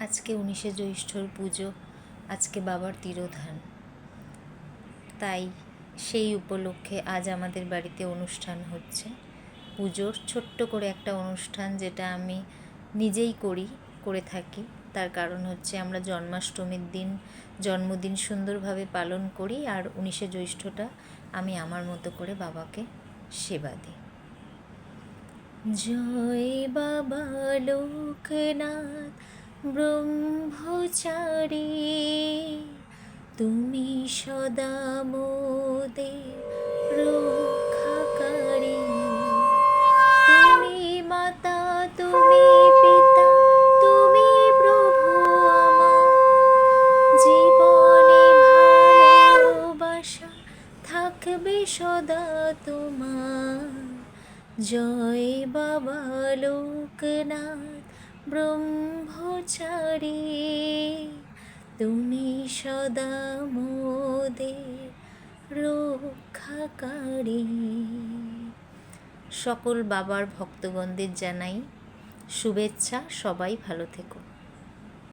আজকে উনিশে জ্যৈষ্ঠর পুজো, আজকে বাবার তিরোধান। তাই সেই উপলক্ষে আজ আমাদের বাড়িতে অনুষ্ঠান হচ্ছে। পুজোর ছোট্ট করে একটা অনুষ্ঠান যেটা আমি নিজেই করি, করে থাকি। তার কারণ হচ্ছে আমরা জন্মাষ্টমীর দিন, জন্মদিন সুন্দরভাবে পালন করি আর উনিশে জ্যৈষ্ঠটা আমি আমার মতো করে বাবাকে সেবা দিই। জয় বাবা লোকনাথ ব্রহ্মচারী, তুমি সদা মোদের রক্ষাকারী। তুমি মাতা, তুমি পিতা, তুমি প্রভু আমার। জীবনে ভালোবাসা থাকবে সদা তোমার। জয় বাবা লোকনাথ ব্রহ্মচারী তুমি সদা মোদে রক্ষাকারী। সকল বাবার ভক্তগণদের জানাই শুভেচ্ছা সবাই ভালো থেকো।